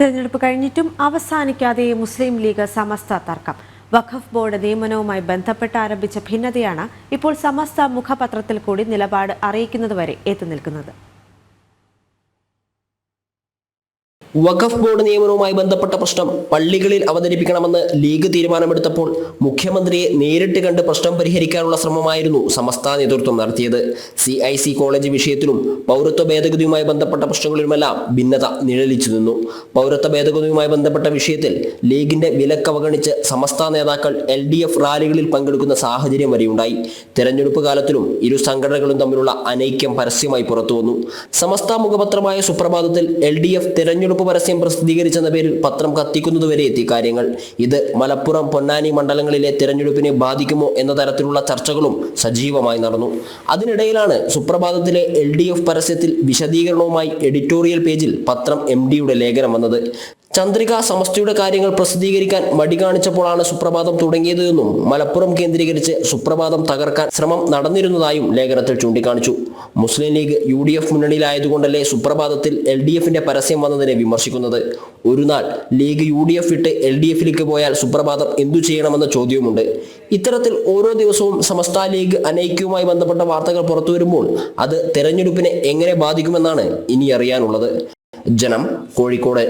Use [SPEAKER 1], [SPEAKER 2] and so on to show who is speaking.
[SPEAKER 1] തെരഞ്ഞെടുപ്പ് കഴിഞ്ഞിട്ടും അവസാനിക്കാതെ മുസ്ലിം ലീഗ് സമസ്ത തർക്കം. വഖഫ് ബോർഡ് നിയമനവുമായി ബന്ധപ്പെട്ട് ആരംഭിച്ച ഭിന്നതയാണ് ഇപ്പോൾ സമസ്ത മുഖപത്രത്തിൽ കൂടി നിലപാട് അറിയിക്കുന്നതുവരെ എത്തിനിൽക്കുന്നത്
[SPEAKER 2] വഖഫ് ബോർഡ് നിയമനവുമായി ബന്ധപ്പെട്ട പ്രശ്നം പള്ളികളിൽ അവതരിപ്പിക്കണമെന്ന് ലീഗ് തീരുമാനമെടുത്തപ്പോൾ മുഖ്യമന്ത്രിയെ നേരിട്ട് കണ്ട് പ്രശ്നം പരിഹരിക്കാനുള്ള ശ്രമമായിരുന്നു സമസ്ത നേതൃത്വം നടത്തിയത്. സി ഐ സി കോളേജ് വിഷയത്തിലും പൗരത്വ ഭേദഗതിയുമായി ബന്ധപ്പെട്ട പ്രശ്നങ്ങളിലുമെല്ലാം ഭിന്നത നിഴലിച്ചു നിന്നു. പൗരത്വ ഭേദഗതിയുമായി ബന്ധപ്പെട്ട വിഷയത്തിൽ ലീഗിന്റെ വിലക്ക് അവഗണിച്ച് സമസ്ത നേതാക്കൾ എൽ ഡി എഫ് റാലികളിൽ പങ്കെടുക്കുന്ന സാഹചര്യം വരെയുണ്ടായി. തെരഞ്ഞെടുപ്പ് കാലത്തിലും ഇരു സംഘടനകളും തമ്മിലുള്ള അനൈക്യം പരസ്യമായി പുറത്തുവന്നു. സമസ്ത മുഖപത്രമായ സുപ്രഭാതത്തിൽ എൽ ഡി എഫ് തെരഞ്ഞെടുപ്പ് പരസ്യം പ്രസിദ്ധീകരിച്ചെന്ന പേരിൽ പത്രം കത്തിക്കുന്നതുവരെ എത്തി കാര്യങ്ങൾ. ഇത് മലപ്പുറം പൊന്നാനി മണ്ഡലങ്ങളിലെ തിരഞ്ഞെടുപ്പിനെ ബാധിക്കുമോ എന്ന തരത്തിലുള്ള ചർച്ചകളും സജീവമായി നടന്നു. അതിനിടയിലാണ് സുപ്രഭാതത്തിലെ എൽ ഡി എഫ് പരസ്യത്തിൽ വിശദീകരണവുമായി എഡിറ്റോറിയൽ പേജിൽ പത്രം എം ഡിയുടെ ലേഖനം വന്നത്. ചന്ദ്രിക സമസ്തയുടെ കാര്യങ്ങൾ പ്രസിദ്ധീകരിക്കാൻ മടി കാണിച്ചപ്പോഴാണ് സുപ്രഭാതം തുടങ്ങിയത് എന്നും മലപ്പുറം കേന്ദ്രീകരിച്ച് സുപ്രഭാതം തകർക്കാൻ ശ്രമം നടന്നിരുന്നതായും ലേഖനത്തിൽ ചൂണ്ടിക്കാണിച്ചു. Muslim League U D F മുന്നണിയിലായതുകൊണ്ടല്ലേ സുപ്രഭാതത്തിൽ എൽ ഡി എഫിന്റെ പരസ്യം വന്നതിനെ വിമർശിക്കുന്നത്? ഒരു നാൾ ലീഗ് യു ഡി എഫ് വിട്ട് എൽ ഡി എഫിലേക്ക് പോയാൽ സുപ്രഭാതം എന്തു ചെയ്യണമെന്ന ചോദ്യവുമുണ്ട്. ഇത്തരത്തിൽ ഓരോ ദിവസവും സമസ്ത ലീഗ് അനൈക്യവുമായി ബന്ധപ്പെട്ട വാർത്തകൾ പുറത്തു വരുമ്പോൾ അത് തെരഞ്ഞെടുപ്പിനെ എങ്ങനെ ബാധിക്കുമെന്നാണ് ഇനി അറിയാനുള്ളത്. ജനം കോഴിക്കോട്.